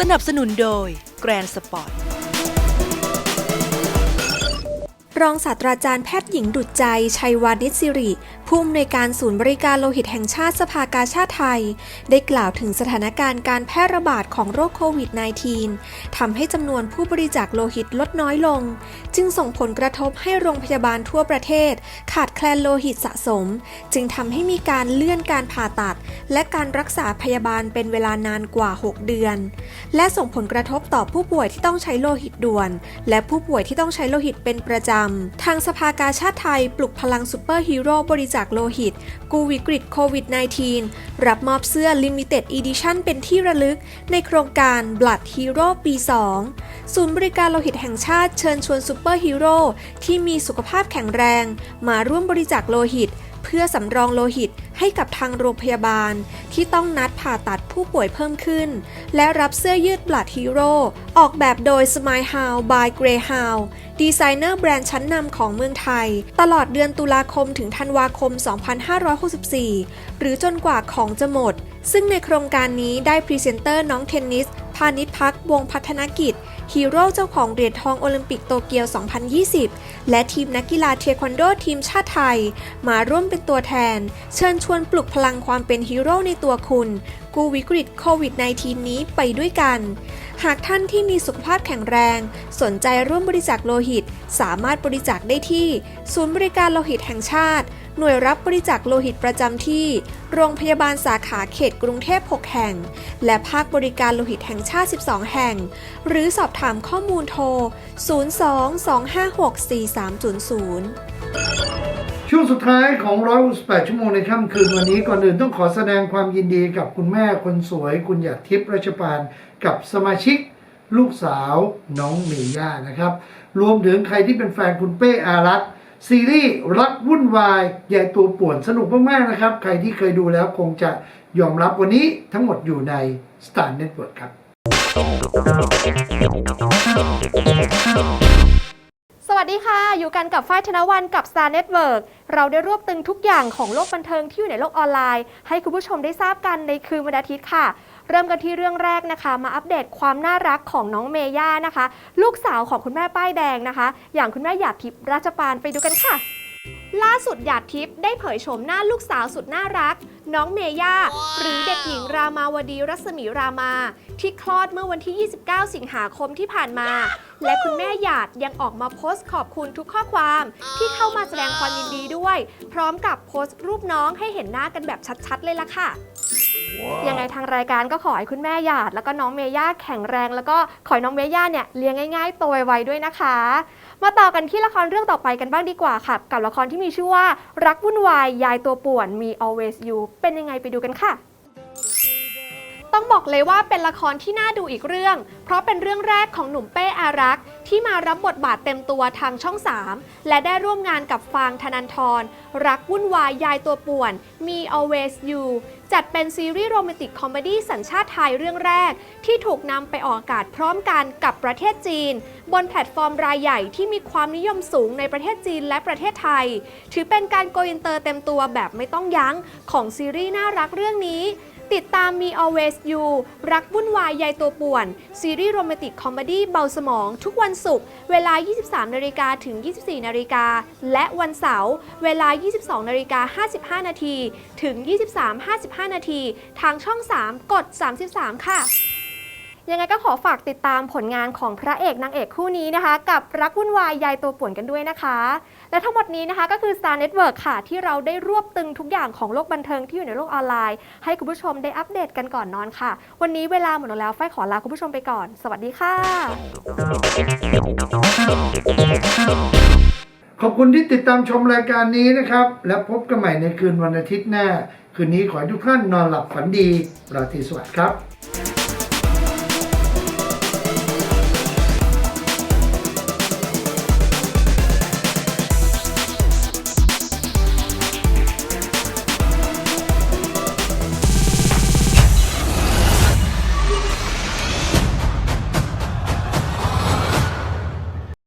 สนับสนุนโดย Grand Sport รองศาสตราจารย์แพทย์หญิงดุจใจ ชัยวานิชสิริผู้อำนวยการศูนย์บริการโลหิตแห่งชาติสภากาชาติไทย ได้กล่าวถึงสถานการณ์การแพร่ระบาดของโรคโควิด -19 ทำให้จำนวนผู้บริจาคโลหิตลดน้อยลง จึงส่งผลกระทบให้โรงพยาบาลทั่วประเทศ ขาดแคลนโลหิตสะสม จึงทำให้มีการเลื่อนการผ่าตัด และการรักษาพยาบาลเป็นเวลานานกว่า 6 เดือน และส่งผลกระทบต่อผู้ป่วยที่ต้องใช้โลหิตด่วน และผู้ป่วยที่ต้องใช้โลหิตเป็นประจำทางสภากาชาติไทยปลุกพลังซูเปอร์ฮีโร่บริจาคโลหิต กู้วิกฤตโควิด -19 รับมอบเสื้อ Limited Edition เป็นที่ระลึก ในโครงการ Blood Hero ปี 2 ศูนย์บริการโลหิตแห่งชาติเชิญชวนซูเปอร์ฮีโร่ที่มีสุขภาพแข็งแรง มาร่วมบริจาคโลหิต เพื่อสำรองโลหิตให้กับทางโรงพยาบาล ที่ต้องนัดผ่าตัดผู้ป่วยเพิ่มขึ้น และรับเสื้อยืด Blood Hero ออกแบบโดย Smile How by Greyhound ดีไซเนอร์แบรนด์ชั้นนำของเมืองไทย ตลอดเดือนตุลาคมถึงธันวาคม 2564 หรือจนกว่าของจะหมด ซึ่งในโครงการนี้ได้พรีเซนเตอร์น้องเทนนิส พาณิชพักวงพัฒนกิจ ฮีโร่เจ้าของเหรียญทองโอลิมปิกโตเกียว 2020 และทีมนักกีฬาเทควันโดทีมชาติไทย มาร่วมเป็นตัวแทน เชิญชวนปลุกพลังความเป็นฮีโร่ในตัวคุณ กู้วิกฤตโควิด -19 นี้ไปด้วยกัน หากท่านที่มีสุขภาพแข็งแรง สนใจร่วมบริจาคโลหิต สามารถบริจาคได้ที่ ศูนย์บริการโลหิตแห่งชาติ หน่วยรับบริจาคโลหิตประจำที่ โรงพยาบาลสาขาเขตกรุงเทพ 6 แห่ง และภาคบริการโลหิตแห่งชาติ 12 แห่ง หรือสอบถามข้อมูลโทร 02-256-4300 ช่วงสุดท้ายของ168ชั่วโมงในค่ำคืนวันนี้ก่อนอื่นต้องขอแสดงความยินดีกับคุณแม่คนสวย คุณหยาดทิพย์รัชปานกับสมาชิกลูกสาวน้องเมย่านะครับ รวมถึงใครที่เป็นแฟนคุณเป้อารักษ์ ซีรีส์รักวุ่นวายใหญ่ตัวป่วนสนุกมาก ๆ นะครับ ใครที่เคยดูแล้วคงจะยอมรับวันนี้ทั้งหมดอยู่ใน Star Network ครับ สวัสดีค่ะ อยู่กันกับฝ้ายธนวันกับ Star Network เราได้รวบตึงทุกอย่างของโลกบันเทิงที่อยู่ในโลกออนไลน์ ให้คุณผู้ชมได้ทราบกันในคืนวันอาทิตย์ค่ะ เริ่มกันที่เรื่องแรกนะคะ มาอัปเดตความน่ารักของน้องเมย่านะคะ ลูกสาวของคุณแม่ป้ายแดงนะคะ อย่างคุณแม่หยาดทิพย์ราชปานไปดูกันค่ะล่าสุดหยาดทิพย์ได้เผยโฉมหน้าลูกสาวสุดน่ารัก น้องเมย่า หรือเด็กหญิงรามาวดีรัศมีรามา ที่คลอดเมื่อวันที่ 29 สิงหาคมที่ผ่านมา และคุณแม่หยาดยังออกมาโพสต์ขอบคุณทุกข้อความ ที่เข้ามาแสดงความยินดีด้วย พร้อมกับโพสต์รูปน้องให้เห็นหน้ากันแบบชัดๆ เลยล่ะค่ะ ยังไงทางรายการก็ขอให้คุณแม่หยาด แล้วก็น้องเมย่าแข็งแรง แล้วก็ขอให้น้องเมย่าเนี่ยเลี้ยงง่ายๆโตไวๆด้วยนะคะ มาต่อกันที่ละครเรื่องต่อไปกันบ้างดีกว่าค่ะ กับละครที่มีชื่อว่า รักวุ่นวายยายตัวป่วนมี always you เป็นยังไงไปดูกันค่ะต้องบอกเลยว่าเป็นละครที่น่าดูอีกเรื่อง เพราะเป็นเรื่องแรกของหนุ่มเป้อารักษ์ที่มารับบทบาทเต็มตัวทางช่อง 3 และได้ร่วมงานกับฟางธนันทร รักวุ่นวายยายตัวป่วน มี always you จัดเป็นซีรีส์โรแมนติกคอมเมดี้สัญชาติไทยเรื่องแรก ที่ถูกนำไปออกอากาศพร้อมกันกับประเทศจีน บนแพลตฟอร์มรายใหญ่ที่มีความนิยมสูงในประเทศจีนและประเทศไทย ถือเป็นการโกอินเตอร์เต็มตัวแบบไม่ต้องยั้งของซีรีส์น่ารักเรื่องนี้ ติดตามมี always you รักวุ่นวายยายตัวป่วน ซีรีส์โรแมนติกคอมเมดี้เบาสมอง ทุกวันศุกร์เวลา 23นาฬิกาถึง 24นาฬิกาและวันเสาร์เวลา 22นาฬิกา55 นาทีถึง 23.55 นาที ทางช่อง 3 กด 33 ค่ะ ยังไงก็ขอฝากติดตามผลงานของพระเอกนางเอกคู่นี้นะคะ กับรักวุ่นวายยายตัวป่วนกันด้วยนะคะ และทั้งหมดนี้นะคะก็คือ Star Network ค่ะ ที่เราได้รวบตึงทุกอย่างของโลกบันเทิงที่อยู่ในโลกออนไลน์ ให้คุณผู้ชมได้อัปเดตกันก่อนนอนค่ะ วันนี้เวลาหมดลงแล้วฝ้ายขอลาคุณผู้ชมไปก่อน สวัสดีค่ะ ขอบคุณที่ติดตามชมรายการนี้นะครับ และพบกันใหม่ในคืนวันอาทิตย์หน้า คืนนี้ขอให้ทุกท่านนอนหลับฝันดีราตรีสวัสดิ์ครับ